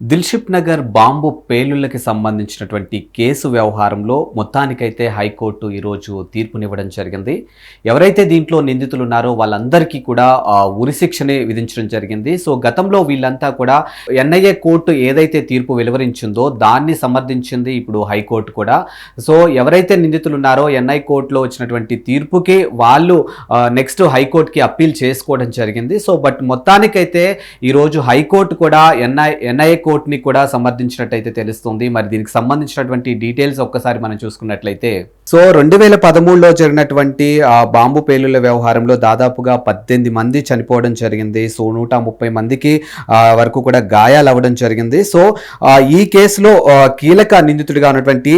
దిల్షిప్ Nagar bomb పేలుళ్ళకి సంబంధించినటువంటి case వ్యవహారంలో మొత్తానికైతే హైకోర్టు ఈరోజు తీర్పునివ్వడం జరిగింది. ఎవరైతే దీంట్లో నిందితులు ఉన్నారో వాళ్ళందరికీ కూడా ఉరిశిక్షనే విధించడం జరిగింది. సో గతంలో వీళ్ళంతా కూడా ఎన్ఐఏ కోర్టు ఏదైతే తీర్పు వెలువరించిందో దాన్ని సమర్థించింది ఇప్పుడు హైకోర్టు కూడా. సో ఎవరైతే నిందితులు ఉన్నారో ఎన్ఐ కోర్టులో వచ్చినటువంటి తీర్పుకి వాళ్ళు నెక్స్ట్ హైకోర్టుకి అప్పీల్ చేసుకోవడం జరిగింది. సో బట్ మొత్తానికైతే ఈరోజు హైకోర్టు కూడా ఎన్ఐ ఎన్ఐఏ హైకోర్టుని కూడా సమర్థించినట్టయితే తెలుస్తుంది. మరి దీనికి సంబంధించినటువంటి డీటెయిల్స్ ఒక్కసారి మనం చూసుకున్నట్లయితే సో రెండు వేల పదమూడులో జరిగినటువంటి ఆ బాంబు పేలుల వ్యవహారంలో దాదాపుగా పద్దెనిమిది మంది చనిపోవడం జరిగింది. సో నూట ముప్పై మందికి వరకు కూడా గాయాలు అవ్వడం జరిగింది. సో ఈ కేసులో కీలక నిందితుడిగా ఉన్నటువంటి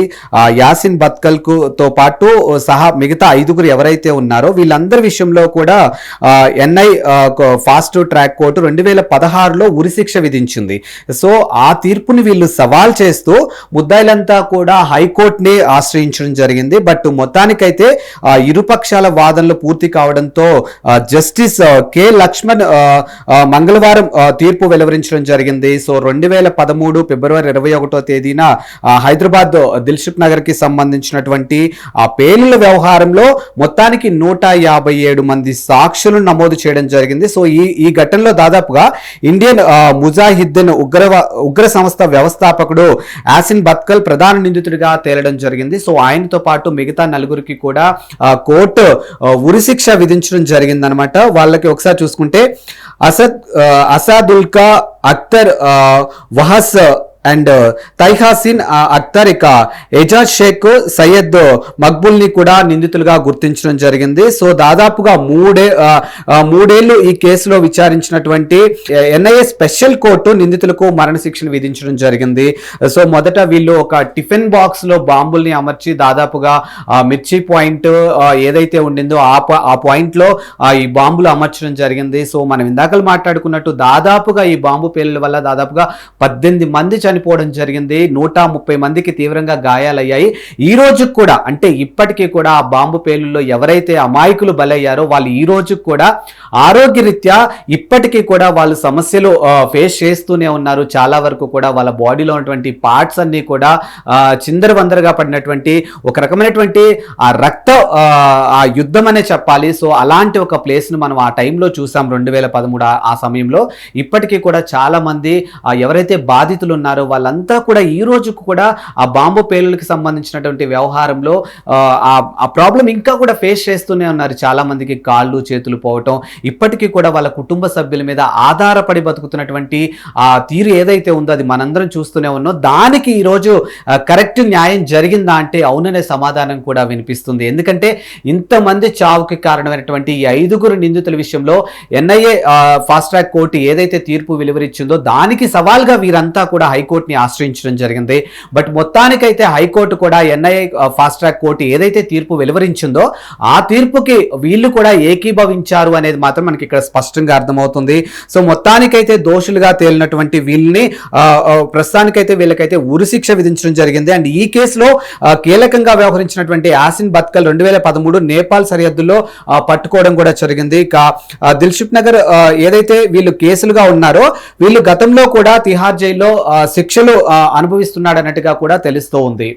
యాసిన్ బత్కల్కు తో పాటు సహా మిగతా ఐదుగురు ఎవరైతే ఉన్నారో వీళ్ళందరి విషయంలో కూడా ఎన్ఐ ఫాస్ట్ ట్రాక్ కోర్టు రెండు వేల పదహారులో ఉరిశిక్ష విధించింది. సో ఆ తీర్పుని వీళ్ళు సవాల్ చేస్తూ ముద్దాయిలంతా కూడా హైకోర్టుని ఆశ్రయించడం జరిగింది. బట్ మొత్తానికైతే ఆ, ఇరుపక్షాల వాదనలు పూర్తి కావడంతో జస్టిస్ కె. లక్ష్మణ్ మంగళవారం తీర్పు వెలువరించడం జరిగింది. సో రెండు వేల పదమూడు ఫిబ్రవరి ఇరవై ఒకటో తేదీన హైదరాబాద్ దిల్షుక్ నగర్కి సంబంధించినటువంటి ఆ పేలుల వ్యవహారంలో మొత్తానికి నూట యాభై ఏడు మంది సాక్షులను నమోదు చేయడం జరిగింది. సో ఈ ఈ ఘటనలో దాదాపుగా ఇండియన్ ముజాహిద్దీన్ ఉగ్రవా ఉగ్ర సంస్థ వ్యవస్థాపకుడు యాసిన్ బత్కల్ ప్రధాన నిందితుడిగా తేలడం జరిగింది. సో ఆయనతో పాటు మిగతా నలుగురికి కూడా కోర్టు ఉరిశిక్ష విధించడం జరిగిందనమాట వాళ్ళకి ఒకసారి చూసుకుంటే అసద్ అసాదుల్కా అఖ్తర్ వహస్ అండ్ తైహాసిన్ ఆ, అఖ్తర్ ఇక ఎజాజ్ షేక్ సయ్యద్ మక్బుల్ని కూడా నిందితులుగా గుర్తించడం జరిగింది. సో దాదాపుగా మూడే uh, uh, మూడేళ్ళు ఈ కేసులో విచారించినటువంటి ఎన్ఐఏ స్పెషల్ కోర్టు నిందితులకు మరణశిక్షను విధించడం జరిగింది. సో మొదట వీళ్ళు ఒక టిఫిన్ బాక్స్లో బాంబుల్ని అమర్చి దాదాపుగా మిర్చి పాయింట్ ఏదైతే ఉండిందో ఆ ఆ పాయింట్లో ఈ బాంబులు అమర్చడం జరిగింది. సో మనం ఇందాకలు మాట్లాడుకున్నట్టు దాదాపుగా ఈ బాంబు పేలుల వల్ల దాదాపుగా పద్దెనిమిది మంది చనిపోవడం జరిగింది. నూట ముప్పై మందికి తీవ్రంగా గాయాలయ్యాయి. ఈ రోజు కూడా అంటే ఇప్పటికీ కూడా ఆ బాంబు పేలుల్లో ఎవరైతే అమాయకులు బలయ్యారో వాళ్ళు ఈ రోజు కూడా ఆరోగ్యరీత్యా ఇప్పటికీ కూడా వాళ్ళు సమస్యలు ఫేస్ చేస్తూనే ఉన్నారు. చాలా వరకు కూడా వాళ్ళ బాడీలో ఉన్నటువంటి పార్ట్స్ అన్ని కూడా చిందర చిందరవందరగా పడినటువంటి ఒక రకమైనటువంటి ఆ రక్త ఆ, యుద్ధం అనే చెప్పాలి. సో అలాంటి ఒక ప్లేస్ను మనం ఆ టైంలో చూసాం. రెండు వేల పదమూడు ఆ సమయంలో. ఇప్పటికీ కూడా చాలా మంది ఎవరైతే బాధితులు ఉన్నారో వాళ్ళంతా కూడా ఈ రోజుకు కూడా ఆ బాంబు పేలులకు సంబంధించినటువంటి వ్యవహారంలో ఆ, ప్రాబ్లం ఇంకా కూడా ఫేస్ చేస్తూనే ఉన్నారు చాలా మందికి కాళ్ళు చేతులు పోవటం. ఇప్పటికీ కూడా వాళ్ళ కుటుంబ సభ్యుల మీద ఆధారపడి బతుకుతున్నటువంటి ఆ తీరు ఏదైతే ఉందో అది మనందరం చూస్తూనే ఉన్నాం. దానికి ఈరోజు కరెక్ట్ న్యాయం జరిగిందా అంటే అవుననే సమాధానం కూడా వినిపిస్తుంది. ఎందుకంటే ఇంతమంది చావుకి కారణమైనటువంటి ఈ ఐదుగురు నిందితుల విషయంలో ఎన్ఐఏ ఫాస్ట్ ట్రాక్ కోర్టు ఏదైతే తీర్పు వెలువరించిందో దానికి సవాల్గా వీరంతా కూడా హైకోర్టుని ఆశ్రయించడం జరిగింది. బట్ మొత్తానికైతే హైకోర్టు కూడా ఎన్ఐఏ ఫాస్ట్ ట్రాక్ కోర్టు ఏదైతే తీర్పు వెలువరించిందో ఆ తీర్పుకి వీళ్ళు కూడా ఏకీభవించారు అనేది మాత్రం మనకి ఇక్కడ స్పష్టంగా అర్థమవుతుంది. సో మొత్తానికైతే దోషులుగా తేలినటువంటి వీళ్ళని ప్రస్తుతానికైతే వీళ్ళకైతే ఉరిశిక్ష విధించడం జరిగింది. అండ్ ఈ కేసులో కీలకంగా వ్యవహరించినటువంటి యాసిన్ బత్కల్ రెండు వేల పదమూడు నేపాల్ సరిహద్దుల్లో పట్టుకోవడం కూడా జరిగింది. ఇక దిల్షుక్ నగర్ ఏదైతే వీళ్ళు కేసులుగా ఉన్నారో వీళ్ళు గతంలో కూడా తిహార్ జైల్లో శిక్షలు ఆ, అనుభవిస్తున్నాడన్నట్టుగా కూడా తెలుస్తూ ఉంది